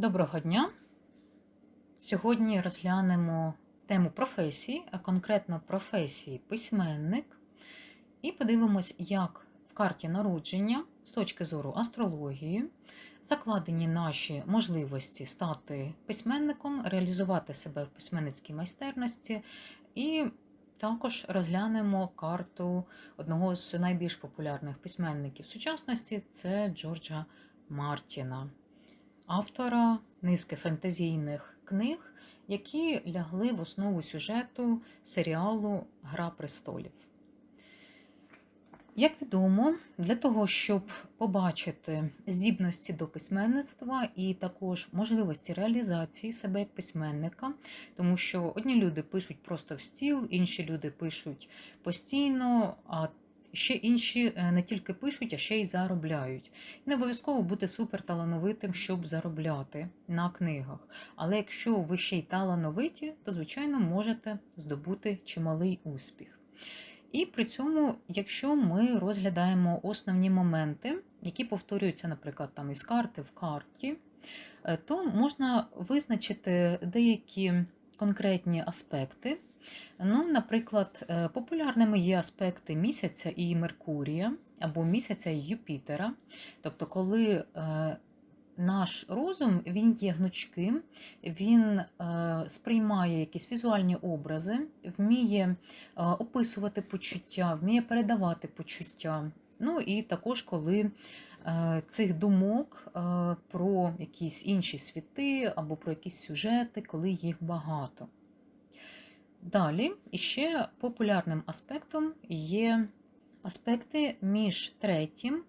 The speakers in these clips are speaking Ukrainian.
Доброго дня! Сьогодні розглянемо тему професії, а конкретно професії письменник, і подивимось, як в карті народження з точки зору астрології закладені наші можливості стати письменником, реалізувати себе в письменницькій майстерності, і також розглянемо карту одного з найбільш популярних письменників сучасності це Джорджа Мартіна автора низки фентезійних книг, які лягли в основу сюжету серіалу Гра престолів. Як відомо, для того, щоб побачити здібності до письменництва і також можливості реалізації себе як письменника, тому що одні люди пишуть просто в стіл, інші люди пишуть постійно, а Ще інші е, не тільки пишуть, а ще й заробляють. І не обов'язково бути суперталановитим, щоб заробляти на книгах. Але якщо ви ще й талановиті, то, звичайно, можете здобути чималий успіх. І при цьому, якщо ми розглядаємо основні моменти, які повторюються, наприклад, там із карти в карті, е, то можна визначити деякі конкретні аспекти. Ну, Наприклад, е, популярними є аспекти місяця і Меркурія, або місяця і Юпітера. Тобто, коли е, наш розум він є гнучким, він е, сприймає якісь візуальні образи, вміє описувати почуття, вміє передавати почуття. Ну і також коли цих думок про якісь інші світи або про якісь сюжети, коли їх багато. Далі іще популярним аспектом є аспекти між третім,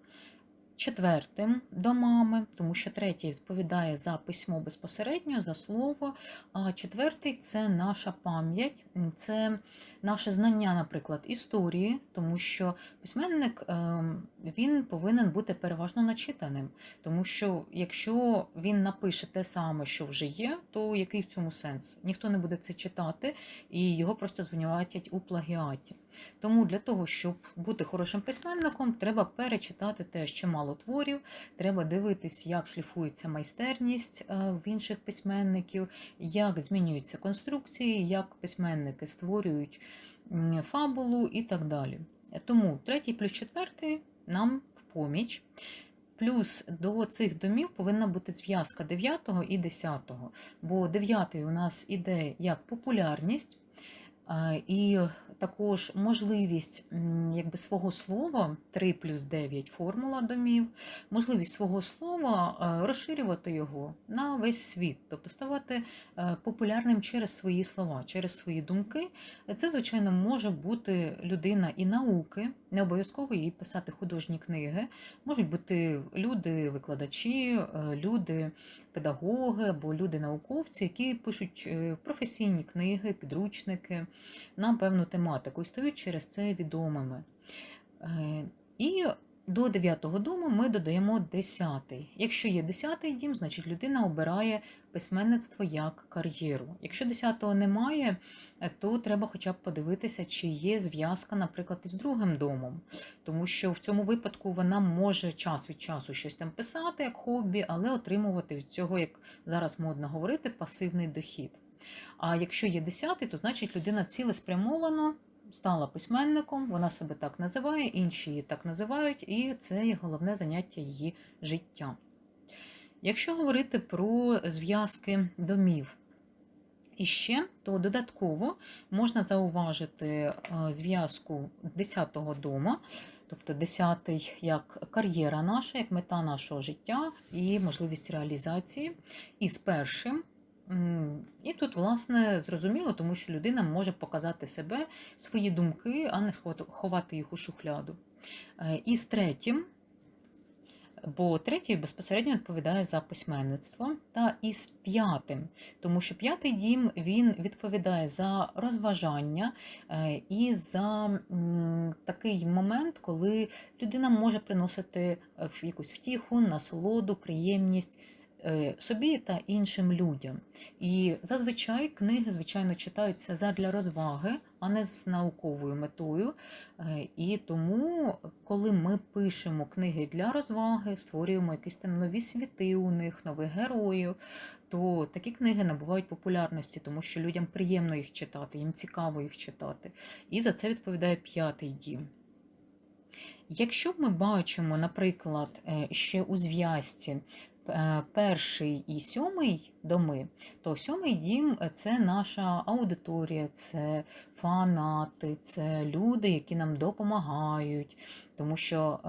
четвертим домами, тому що третій відповідає за письмо безпосередньо, за слово, а четвертий це наша пам'ять, це наше знання, наприклад, історії, тому що письменник ем, він повинен бути переважно начитаним. Тому що якщо він напише те саме, що вже є, то який в цьому сенс? Ніхто не буде це читати і його просто звинуватять у плагіаті. Тому для того, щоб бути хорошим письменником, треба перечитати теж чимало творів, треба дивитись, як шліфується майстерність е, в інших письменників, як змінюються конструкції, як письменники створюють фабулу і так далі. Тому третій плюс четвертий нам в поміч. Плюс до цих домів повинна бути зв'язка 9 і 10, бо 9 у нас іде як популярність, і також можливість якби, свого слова 3 плюс 9 формула домів, можливість свого слова розширювати його на весь світ, тобто ставати популярним через свої слова, через свої думки. Це, звичайно, може бути людина і науки, не обов'язково їй писати художні книги. Можуть бути люди-викладачі, люди педагоги або люди-науковці, які пишуть е, професійні книги, підручники на певну тематику і стають через це відомими. Е, і до дев'ятого дому ми додаємо десятий. Якщо є десятий дім, значить людина обирає письменництво як кар'єру. Якщо десятого немає, то треба хоча б подивитися, чи є зв'язка, наприклад, із другим домом. Тому що в цьому випадку вона може час від часу щось там писати як хобі, але отримувати від цього, як зараз модно говорити, пасивний дохід. А якщо є десятий, то значить людина цілеспрямовано стала письменником, вона себе так називає, інші її так називають, і це є головне заняття її життя. Якщо говорити про зв'язки домів, іще, то додатково можна зауважити е, зв'язку 10-го дома, тобто 10-й як кар'єра наша, як мета нашого життя і можливість реалізації, і з першим і тут, власне, зрозуміло, тому що людина може показати себе, свої думки, а не ховати їх у шухляду. Е, і з третім, бо третій безпосередньо відповідає за письменництво, та із п'ятим, тому що п'ятий дім він відповідає за розважання е, і за такий момент, коли людина може приносити е, якусь втіху, насолоду, приємність. Е, собі та іншим людям. І зазвичай книги, звичайно, читаються задля розваги, а не з науковою метою. Е, І тому, коли ми пишемо книги для розваги, створюємо якісь там нові світи у них, нових героїв, то такі книги набувають популярності, тому що людям приємно їх читати, їм цікаво їх читати. І за це відповідає п'ятий дім. Якщо ми бачимо, наприклад, е, ще у зв'язці перший і сьомий доми, то сьомий дім е, це наша аудиторія, це фанати, це люди, які нам допомагають. Тому що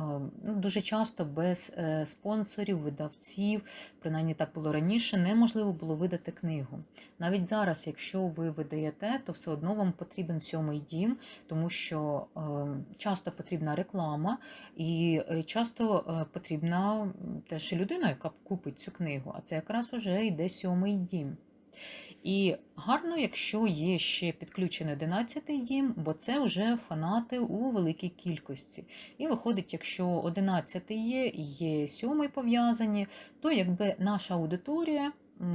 ну, дуже часто без спонсорів, видавців, принаймні так було раніше, неможливо було видати книгу. Навіть зараз, якщо ви видаєте, то все одно вам потрібен сьомий дім, тому що часто потрібна реклама, і часто потрібна теж людина, яка купить цю книгу. А це якраз уже йде сьомий дім. І гарно, якщо є ще підключений 11-й дім, бо це вже фанати у великій кількості. І виходить, якщо 11-й є і є 7 пов'язані, то якби наша аудиторія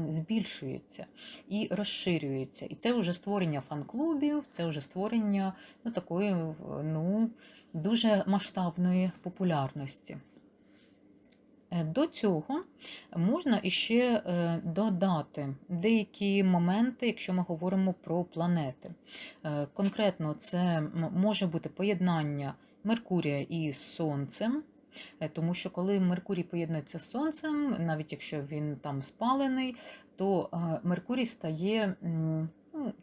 збільшується і розширюється. І це вже створення фан-клубів, це вже створення ну, такої ну, дуже масштабної популярності. Е, до цього можна іще е, додати деякі моменти, якщо ми говоримо про планети. Е, конкретно, це може бути поєднання Меркурія із Сонцем, тому що коли Меркурій поєднується з Сонцем, навіть якщо він там спалений, то Меркурій стає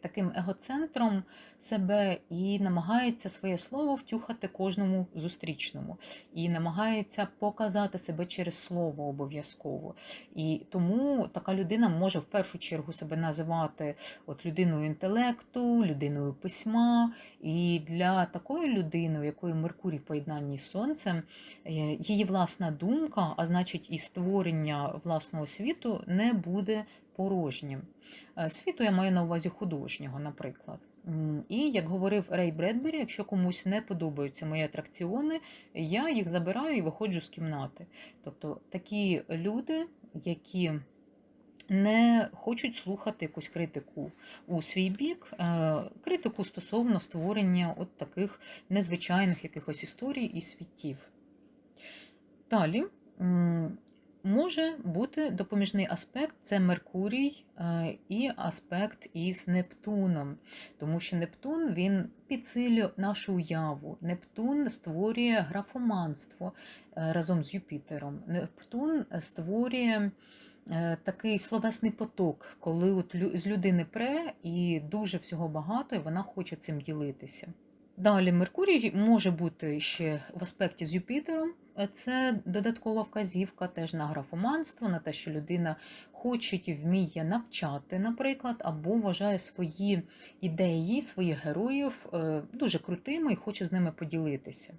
таким егоцентром себе і намагається своє слово втюхати кожному зустрічному, і намагається показати себе через слово обов'язково. І тому така людина може в першу чергу себе називати от людиною інтелекту, людиною письма. І для такої людини, у якої Меркурій поєднанні з сонцем, е, її власна думка, а значить, і створення власного світу не буде порожнім. Е, світу я маю на увазі художнього, наприклад. І як говорив Рей Бредбері, якщо комусь не подобаються мої атракціони, я їх забираю і виходжу з кімнати. Тобто такі люди, які не хочуть слухати якусь критику у свій бік, е, критику стосовно створення от таких незвичайних якихось історій і світів. Далі Може бути допоміжний аспект це Меркурій е, і аспект із Нептуном, тому що Нептун він підсилює нашу уяву. Нептун створює графоманство е, разом з Юпітером. Нептун створює е, такий словесний поток, коли от з людини пре і дуже всього багато, і вона хоче цим ділитися. Далі Меркурій може бути ще в аспекті з Юпітером. Це додаткова вказівка теж на графоманство, на те, що людина хоче і вміє навчати, наприклад, або вважає свої ідеї, своїх героїв е, дуже крутими і хоче з ними поділитися.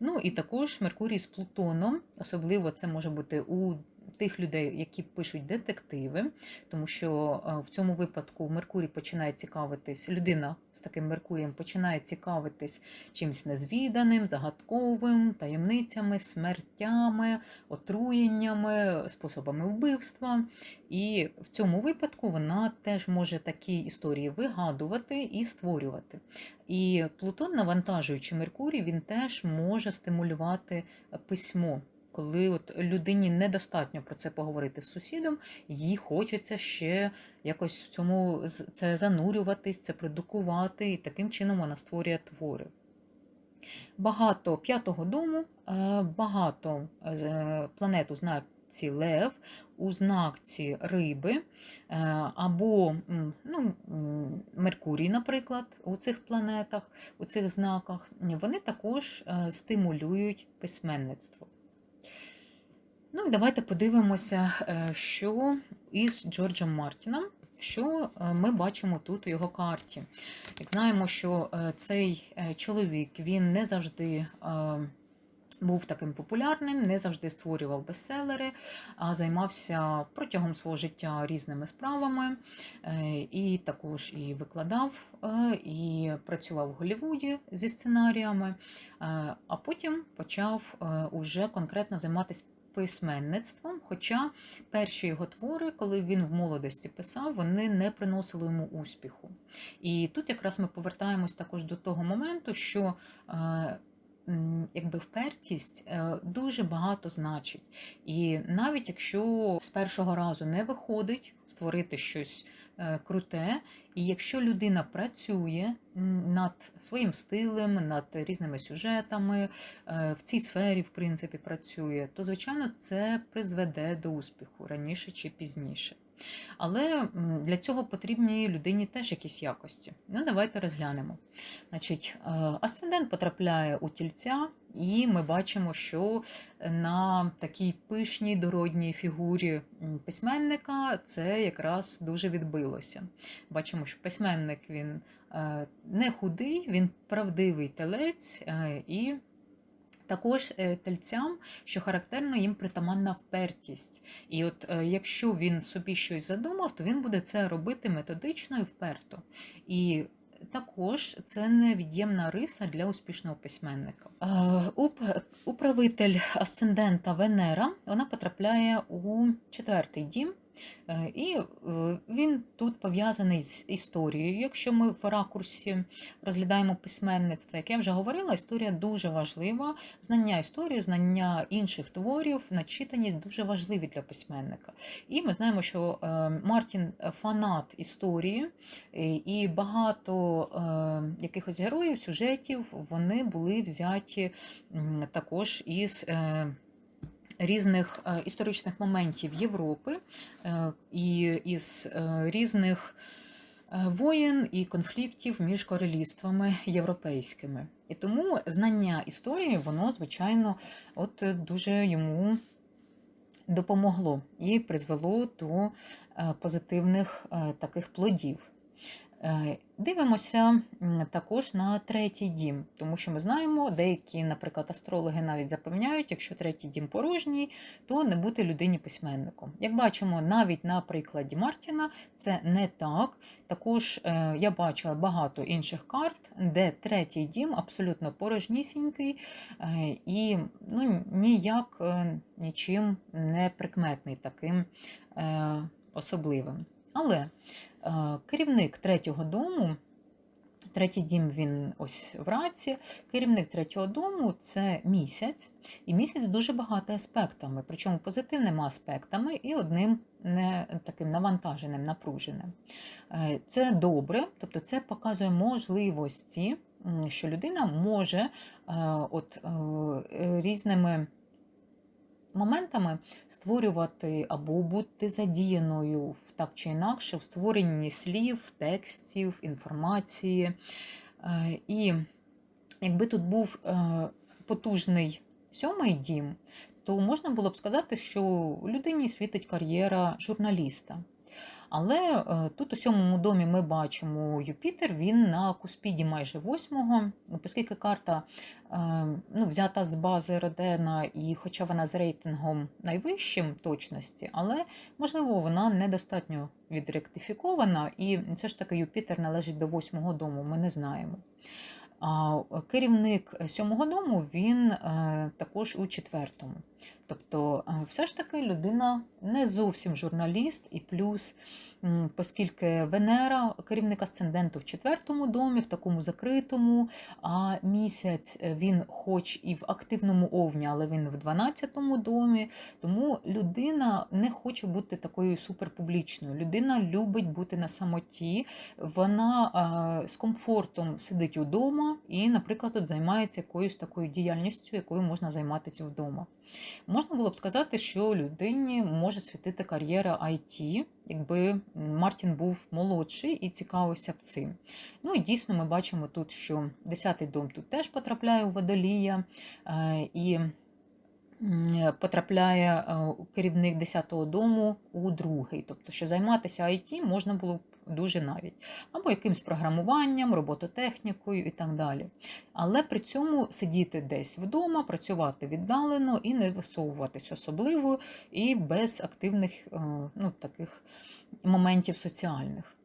Ну і також Меркурій з Плутоном, особливо це може бути у тих людей, які пишуть детективи, тому що е, в цьому випадку Меркурій починає цікавитись, людина з таким Меркурієм починає цікавитись чимось незвіданим, загадковим, таємницями, смертями, отруєннями, способами вбивства. І в цьому випадку вона теж може такі історії вигадувати і створювати. І Плутон, навантажуючи Меркурій, він теж може стимулювати письмо коли от людині недостатньо про це поговорити з сусідом, їй хочеться ще якось в цьому це занурюватись, це продукувати, і таким чином вона створює твори. Багато п'ятого дому, е, багато е, планет у знаці Лев, у знакці риби, е, або ну, Меркурій, наприклад, у цих планетах, у цих знаках, вони також стимулюють письменництво. Ну, і Давайте подивимося, е, що із Джорджем Мартіном, що е, ми бачимо тут у його карті. Як знаємо, що е, цей чоловік він не завжди. Був таким популярним, не завжди створював бестселери, а займався протягом свого життя різними справами, і також і викладав, і працював в Голлівуді зі сценаріями, а потім почав уже конкретно займатися письменництвом. Хоча перші його твори, коли він в молодості писав, вони не приносили йому успіху. І тут якраз ми повертаємось також до того моменту, що е, якби впертість е, дуже багато значить. І навіть якщо з першого разу не виходить створити щось круте, і якщо людина працює над своїм стилем, над різними сюжетами, е, в цій сфері, в принципі, працює, то звичайно це призведе до успіху раніше чи пізніше. Але для цього потрібні людині теж якісь якості. Ну, давайте розглянемо. Значить, е, асцендент потрапляє у тільця, і ми бачимо, що на такій пишній дородній фігурі письменника це якраз дуже відбилося. Бачимо, що письменник він е, не худий, він правдивий телець е, і. Також е, тельцям, що характерно, їм притаманна впертість. І от е, якщо він собі щось задумав, то він буде це робити методично і вперто. І також це невід'ємна риса для успішного письменника. Е, Управитель асцендента Венера вона потрапляє у четвертий дім. Е, І е, він тут пов'язаний з історією. Якщо ми в ракурсі розглядаємо письменництво, як я вже говорила, історія дуже важлива. Знання історії, знання інших творів, начитаність дуже важливі для письменника. І ми знаємо, що е, Мартін фанат історії, і багато якихось героїв, сюжетів вони були взяті також із. Різних е, історичних моментів Європи е, і із е, різних воєн і конфліктів між королівствами європейськими. І тому знання історії, воно, звичайно, от дуже йому допомогло і призвело до позитивних таких плодів. Е, Дивимося також на третій дім, тому що ми знаємо, деякі, наприклад, астрологи навіть запевняють, якщо третій дім порожній, то не бути людині письменником. Як бачимо, навіть на прикладі Мартіна це не так. Також е, я бачила багато інших карт, де третій дім абсолютно порожнісінький е, і ну, ніяк нічим не прикметний таким особливим. Але е, керівник третього дому, третій дім він ось в раці, керівник третього дому це місяць, і місяць дуже багато аспектами, причому позитивними аспектами і одним не таким навантаженим, напруженим. Е, Це добре, тобто це показує можливості, що людина може е, от, різними моментами створювати або бути задіяною так чи інакше в створенні слів, текстів, інформації. Е, І якби тут був е, потужний сьомий дім, то можна було б сказати, що людині світить кар'єра журналіста. Але е, тут у сьомому домі ми бачимо Юпітер, він на куспіді майже восьмого, оскільки карта е, ну, взята з бази Родена, і хоча вона з рейтингом найвищим точності, але можливо вона недостатньо відректифікована, і все ж таки Юпітер належить до восьмого дому, ми не знаємо. А керівник сьомого дому він е, також у четвертому. Тобто, е, все ж таки людина не зовсім журналіст, і плюс, оскільки Венера, керівник асценденту в четвертому домі, в такому закритому, а місяць е, він, хоч і в активному овні, але він в 12-му домі. Тому людина не хоче бути такою суперпублічною. Людина любить бути на самоті, вона е, з комфортом сидить удома і, наприклад, от займається якоюсь такою діяльністю, якою можна займатися вдома. Можна було б сказати, що людині може світити кар'єра IT, якби Мартін був молодший і цікавився б цим. Ну і дійсно ми бачимо тут, що 10-й дом тут теж потрапляє у водолія, е, і потрапляє е, керівник 10-го дому у другий. Тобто, що займатися IT можна було б дуже навіть, або якимсь програмуванням, робототехнікою і так далі. Але при цьому сидіти десь вдома, працювати віддалено і не висовуватись особливо, і без активних е, ну, таких моментів соціальних.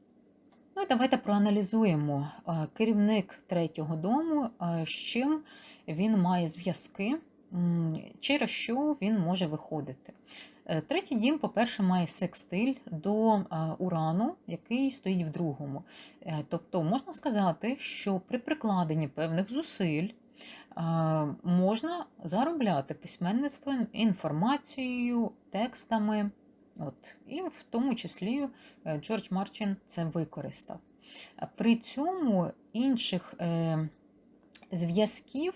Ну давайте проаналізуємо е, керівник третього дому, е, з чим він має зв'язки через що він може виходити. Е, Третій дім, по-перше, має секстиль до е, урану, який стоїть в другому. Е, Тобто можна сказати, що при прикладенні певних зусиль можна заробляти письменництвом, інформацією, текстами. От. І в тому числі Джордж Мартін це використав. При цьому інших зв'язків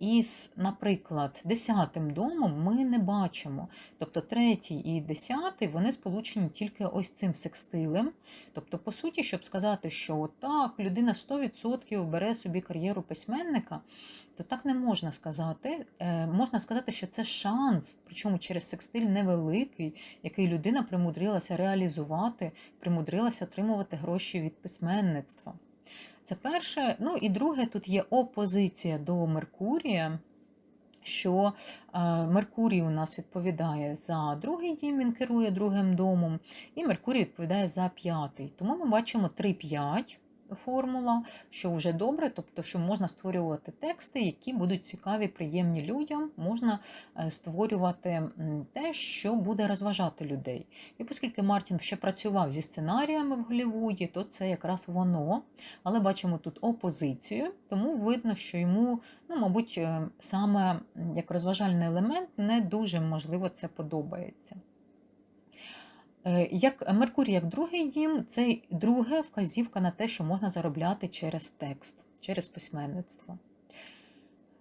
із, наприклад, десятим домом ми не бачимо. Тобто третій і десятий вони сполучені тільки ось цим секстилем. Тобто, по суті, щоб сказати, що так, людина 100% бере собі кар'єру письменника, то так не можна сказати. Е, Можна сказати, що це шанс, причому через секстиль невеликий, який людина примудрилася реалізувати, примудрилася отримувати гроші від письменництва. Це перше. Ну і друге, тут є опозиція до Меркурія, що е, Меркурій у нас відповідає за другий дім, він керує другим домом, і Меркурій відповідає за п'ятий. Тому ми бачимо 3-5 формула, що вже добре, тобто, що можна створювати тексти, які будуть цікаві, приємні людям, можна е, створювати те, що буде розважати людей. І оскільки Мартін ще працював зі сценаріями в Голлівуді, то це якраз воно. Але бачимо тут опозицію, тому видно, що йому, ну, мабуть, е, саме як розважальний елемент не дуже можливо це подобається. Е, Як Меркурій, як другий дім, це друге вказівка на те, що можна заробляти через текст, через письменництво.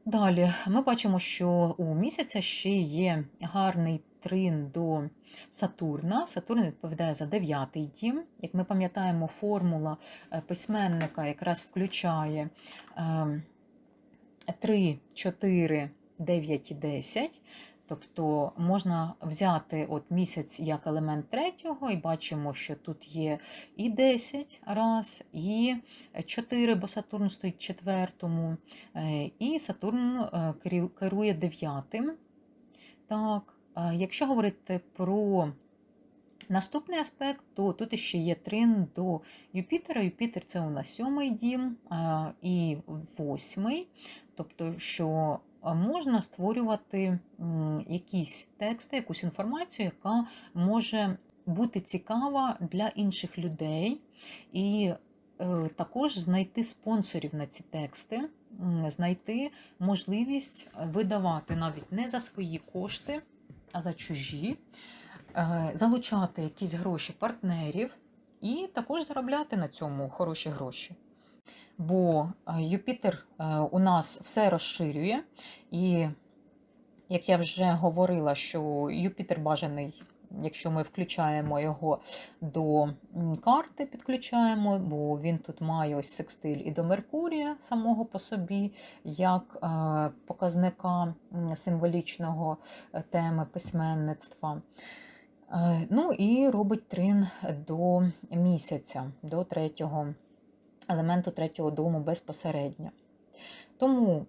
Далі ми бачимо, що у місяця ще є гарний трин до Сатурна. Сатурн відповідає за дев'ятий дім. Як ми пам'ятаємо, формула е, письменника якраз включає ем, 3, 4, 9 і 10. Тобто можна взяти от місяць як елемент третього, і бачимо, що тут є і 10 раз, і 4, бо Сатурн стоїть четвертому, е, і Сатурн е, керує дев'ятим. Так, е, якщо говорити про наступний аспект, то тут ще є трин до Юпітера. Юпітер це у нас сьомий дім і восьмий. Тобто, що можна створювати якісь тексти, якусь інформацію, яка може бути цікава для інших людей, і е, також знайти спонсорів на ці тексти, знайти можливість видавати навіть не за свої кошти, а за чужі, е, залучати якісь гроші партнерів і також заробляти на цьому хороші гроші. Бо е, Юпітер е, у нас все розширює, і як я вже говорила, що Юпітер бажаний, якщо ми включаємо його до карти, підключаємо, бо він тут має ось секстиль і до Меркурія самого по собі, як е, показника символічного теми письменництва. Ну і робить трин до місяця, до третього елементу третього дому безпосередньо. Тому,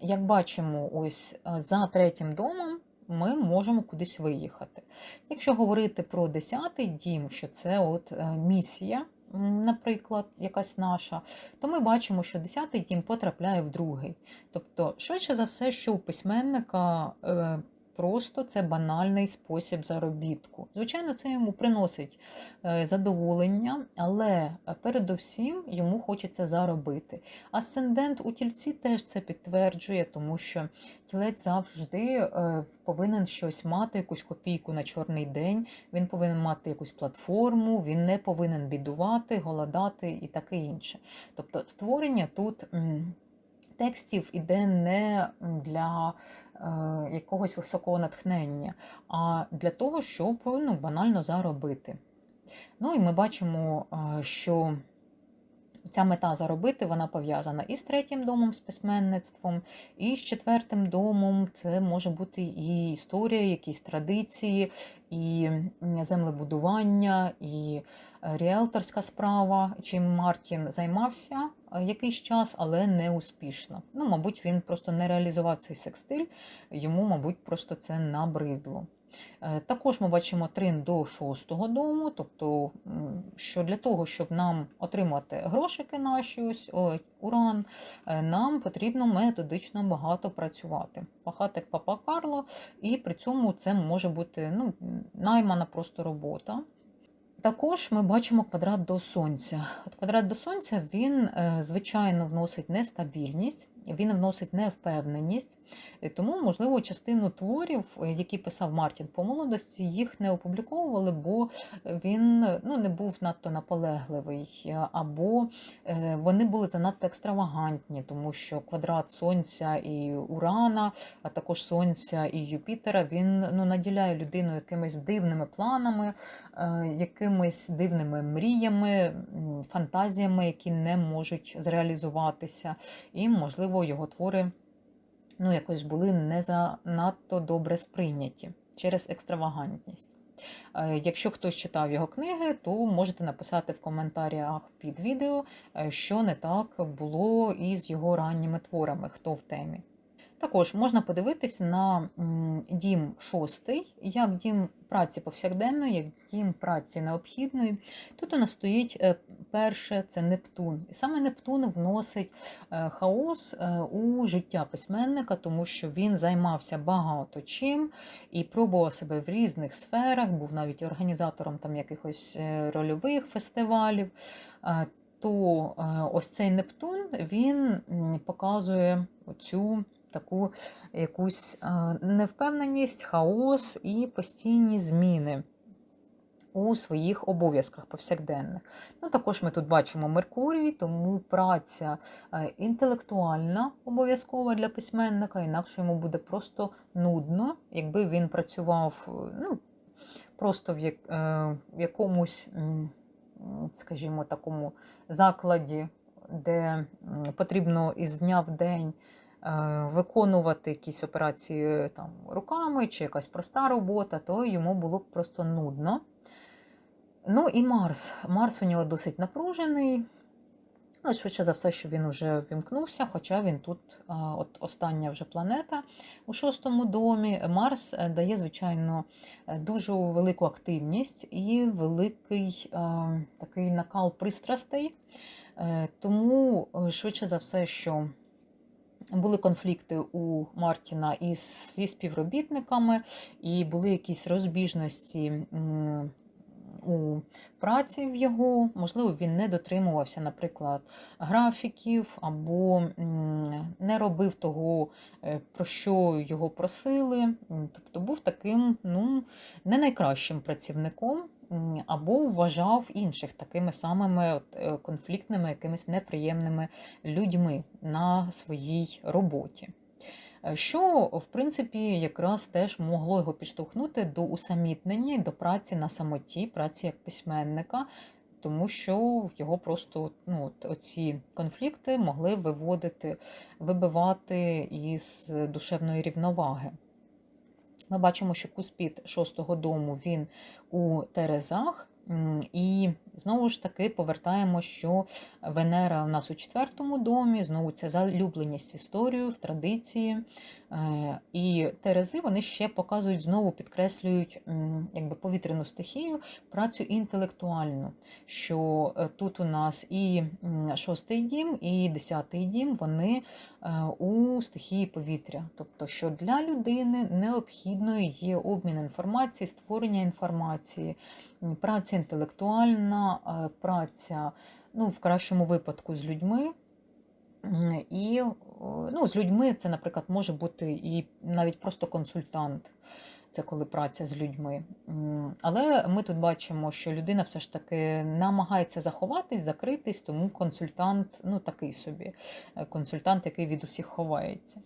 як бачимо, ось е, за третім домом ми можемо кудись виїхати. Якщо говорити про десятий дім, що це от е, місія, наприклад, якась наша, то ми бачимо, що десятий дім потрапляє в другий. Тобто, швидше за все, що у письменника е, просто це банальний спосіб заробітку. Звичайно, це йому приносить е, задоволення, але передусім йому хочеться заробити. Асцендент у тільці теж це підтверджує, тому що тілець завжди е, повинен щось мати, якусь копійку на чорний день, він повинен мати якусь платформу, він не повинен бідувати, голодати і таке інше. Тобто створення тут. Текстів іде не для якогось високого натхнення, а для того, щоб ну, банально заробити. Ну і ми бачимо, е, що ця мета заробити вона пов'язана і з третім домом, з письменництвом, і з четвертим домом. Це може бути і історія, якісь традиції, і землебудування, і е, ріелторська справа. Чим Мартін займався е, якийсь час, але не успішно. Ну, мабуть, він просто не реалізував цей секстиль, йому, мабуть, просто це набридло. Е, Також ми бачимо трин до шостого дому, тобто, що для того, щоб нам отримати грошики наші, ось ой, уран, е, нам потрібно методично багато працювати. Пахати як папа Карло, і при цьому це може бути ну, наймана просто робота. Також ми бачимо квадрат до сонця. От квадрат до сонця він, е, звичайно, вносить нестабільність, він вносить невпевненість. Тому, можливо, частину творів, е, які писав Мартін по молодості, їх не опубліковували, бо він ну, не був надто наполегливий, е, або е, вони були занадто екстравагантні, тому що квадрат Сонця і Урана, а також Сонця і Юпітера, він ну, наділяє людину якимись дивними планами, е, якимись дивними мріями, фантазіями, які не можуть зреалізуватися. І, можливо, його твори ну, якось були не занадто добре сприйняті через екстравагантність. Е, Якщо хтось читав його книги, то можете написати в коментарях під відео, е, що не так було із його ранніми творами, хто в темі. Також можна подивитись на дім шостий, як дім праці повсякденної, як дім праці необхідної. Тут у нас стоїть е, перше це Нептун. І саме Нептун вносить е, хаос е, у життя письменника, тому що він займався багато чим і пробував себе в різних сферах, був навіть організатором там якихось рольових фестивалів. То ось цей Нептун він показує цю таку якусь е, невпевненість, хаос і постійні зміни у своїх обов'язках повсякденних. Ну, також ми тут бачимо Меркурій, тому праця е, інтелектуальна обов'язкова для письменника, інакше йому буде просто нудно, якби він працював е, ну, просто в, як, е, якомусь, скажімо, такому закладі, де потрібно із дня в день виконувати якісь операції е, там, руками чи якась проста робота, то йому було б просто нудно. Ну і Марс. Марс у нього досить напружений. Але швидше за все, що він вже вімкнувся, хоча він тут от остання вже планета у шостому домі. Марс е, дає, звичайно, е, дуже велику активність і великий такий накал пристрастей. Е, Тому е, швидше за все, що були конфлікти у Мартіна із зі співробітниками, і були якісь розбіжності у праці в його. Можливо, він не дотримувався, наприклад, графіків, або не робив того, е, про що його просили. Тобто був таким ну, не найкращим працівником. Або вважав інших такими самими е, конфліктними, якимись неприємними людьми на своїй роботі. Е, Що, в принципі, якраз теж могло його підштовхнути до усамітнення і до праці на самоті, праці як письменника, тому що його просто ну, оці конфлікти могли виводити, вибивати із душевної рівноваги. Ми бачимо, що Куспіт шостого дому він у Терезах. І знову ж таки повертаємо, що Венера в нас у четвертому домі, знову це залюбленість в історію, в традиції. Е, І Терези вони ще показують, знову підкреслюють якби повітряну стихію, працю інтелектуальну. Що е, тут у нас і шостий дім, і десятий дім вони е, у стихії повітря. Тобто, що для людини необхідною є обмін інформації, створення інформації, праця інтелектуальна, праця ну, в кращому випадку з людьми. І ну, з людьми це, наприклад, може бути і навіть просто консультант. Це коли праця з людьми. Але ми тут бачимо, що людина все ж таки намагається заховатись, закритись, тому консультант ну, такий собі, е, консультант, який від усіх ховається.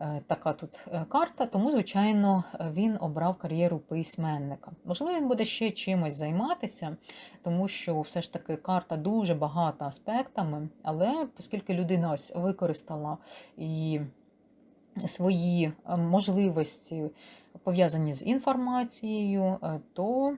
Е, Така тут е, карта, тому, звичайно, він обрав кар'єру письменника. Можливо, він буде ще чимось займатися, тому що все ж таки карта дуже багата аспектами, але оскільки людина ось використала і свої е, можливості пов'язані з інформацією, то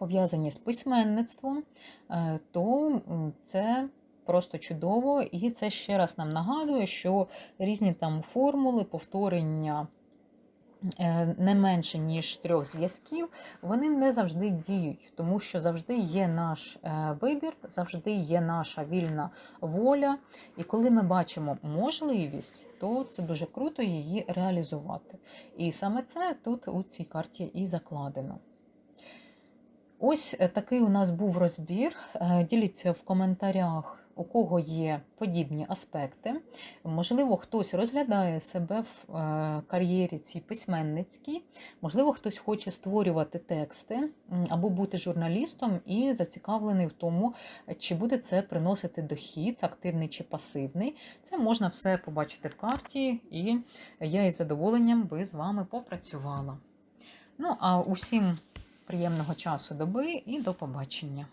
пов'язані з письменництвом, е, то це просто чудово, і це ще раз нам нагадує, що різні там формули, повторення е, не менше, ніж трьох зв'язків, вони не завжди діють, тому що завжди є наш е, вибір, завжди є наша вільна воля. І коли ми бачимо можливість, то це дуже круто її реалізувати. І саме це тут у цій карті і закладено. Ось е, такий у нас був розбір. Е, Діліться в коментарях, у кого є подібні аспекти. Можливо, хтось розглядає себе в е, кар'єрі цій письменницькій, можливо, хтось хоче створювати тексти або бути журналістом і зацікавлений в тому, чи буде це приносити дохід, активний чи пасивний. Це можна все побачити в карті, і я із задоволенням би з вами попрацювала. Ну, а усім приємного часу доби і до побачення!